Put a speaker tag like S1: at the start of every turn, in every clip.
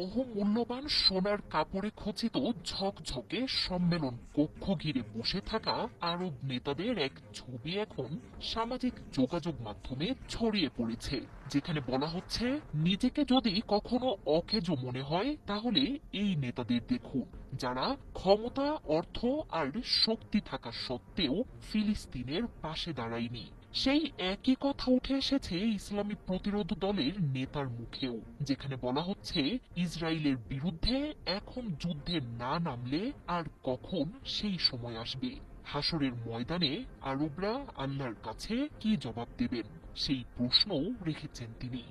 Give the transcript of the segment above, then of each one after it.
S1: বহু মূল্যবান সোনার কাপড়ে খচিত ঝকঝকে সম্মেলন কক্ষ ঘিরে বসে থাকা আরব নেতাদের এক ছবি এখন সামাজিক যোগাযোগ মাধ্যমে ছড়িয়ে পড়েছে, যেখানে বলা হচ্ছে, নিজেকে যদি কখনো অকেজো মনে হয়, তাহলে এই নেতাদের দেখুন, যারা ক্ষমতা, অর্থ আর শক্তি থাকা সত্ত্বেও ফিলিস্তিনের পাশে দাঁড়ায়নি। সেই একই কথা উঠে এসেছে ইসলামী প্রতিরোধ দলের নেতার মুখেও, যেখানে বলা হচ্ছে, ইসরায়েলের বিরুদ্ধে এখন যুদ্ধে না নামলে আর কখন সেই সময় আসবে। হাসরের ময়দানে আরবরা আল্লাহর কাছে কি জবাব দেবেন? সেই প্রশ্নও রেখেছেন তিনি।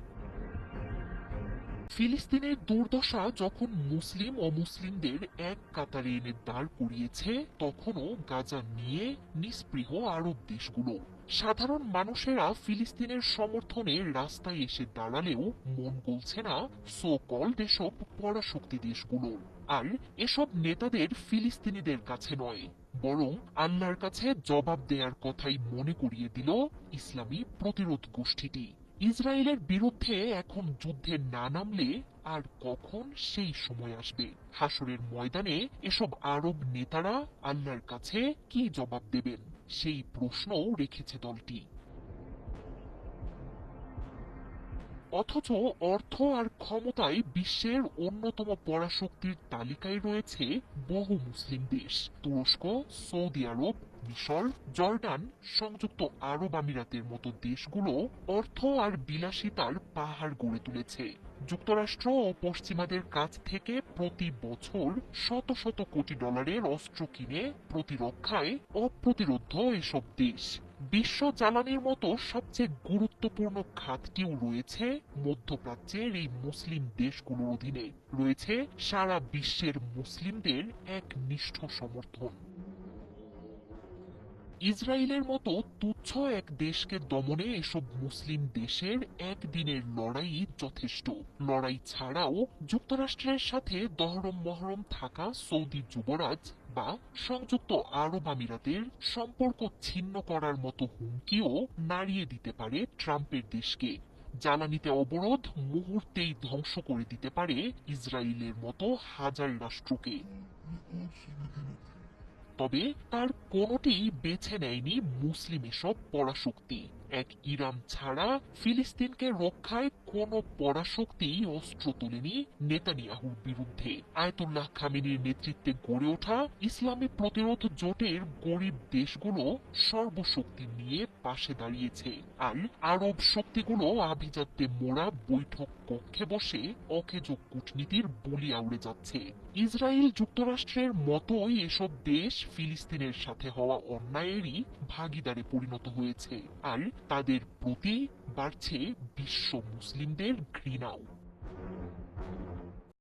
S1: ফিলিস্তিনের দুর্দশা যখন মুসলিম ও মুসলিমদের এক কাতারে এনে দাঁড় করিয়েছে, তখনও গাজা নিয়ে নিস্পৃহ আরব দেশগুলো। সাধারণ মানুষেরা ফিলিস্তিনের সমর্থনে রাস্তায় এসে দাঁড়ালেও মন গলছে না সো কল্ড এসব পরাশক্তি দেশগুলোর আর এসব নেতাদের ফিলিস্তিনিদের কাছে নয়, বরং আল্লাহর কাছে জবাব দেয়ার কথাই মনে করিয়ে দিল ইসলামী প্রতিরোধ গোষ্ঠীটি। ইসরায়েলের বিরুদ্ধে এখন যুদ্ধে না নামলে আর কখন সেই সময় আসবে? হাসরের ময়দানে এসব আরব নেতারা আল্লাহর কাছে কি জবাব দেবেন? সেই প্রশ্নও রেখেছে দলটি। অথচ অর্থ আর ক্ষমতায় বিশ্বের অন্যতম পরাশক্তির তালিকায় রয়েছে বহু মুসলিম দেশ। তুরস্ক, সৌদি আরব, মিশর, জর্ডান সংযুক্ত আরব আমিরাতের মতো দেশগুলো অর্থ আর বিলাসিতার পাহাড় গড়ে তুলেছে। যুক্তরাষ্ট্র ও পশ্চিমাদের কাছ থেকে প্রতি বছর শত শত কোটি ডলারের অস্ত্র কিনে প্রতিরক্ষায় অপ্রতিরোধ এসব দেশ। বিশ্ব জ্বালানির মতো সবচেয়ে গুরুত্বপূর্ণ খাতটিও রয়েছে মধ্যপ্রাচ্যের এই মুসলিম দেশগুলোর অধীনে। রয়েছে সারা বিশ্বের মুসলিমদের এক নিষ্ঠ সমর্থন। ইসরায়েলের মতো তুচ্ছ এক দেশকে দমনে এসব মুসলিম দেশের একদিনের লড়াই যথেষ্ট। লড়াই ছাড়াও যুক্তরাষ্ট্রের সাথে দহরম মহরম থাকা সৌদি যুবরাজ বা সংযুক্ত আরব আমিরাতের সম্পর্ক ছিন্ন করার মতো হুমকিও নাড়িয়ে দিতে পারে ট্রাম্পের দেশকে। জ্বালানিতে অবরোধ মুহূর্তেই ধ্বংস করে দিতে পারে ইসরায়েলের মতো হাজার রাষ্ট্রকে। তবে তার কোনটি বেছে নেয়নি মুসলিম এসব পরাশক্তি। এক ইরান ছাড়া ফিলিস্তিনকে রক্ষায় কোন পরাশক্তি অস্ত্র তোলেনি নেতানিয়াহুর বিরুদ্ধে। আয়তুল্লাহ খামিনীর নেতৃত্বে গড়ে ওঠা ইসলামী প্রতিরোধ জোটের গরিব দেশগুলো সর্বশক্তি নিয়ে পাশে দাঁড়িয়েছে। আর আরব শক্তিগুলো আভিজাত্যে মোড়া বৈঠক কক্ষে বসে অকেজ কূটনীতির বলি আউড়ে যাচ্ছে। ইসরায়েল যুক্তরাষ্ট্রের মতোই এসব দেশ ফিলিস্তিনের সাথে হওয়া অন্যায়েরই ভাগিদারে পরিণত হয়েছে। আর তাদের প্রতি বাড়ছে বিশ্ব মুসলিমদের ঘৃণাও।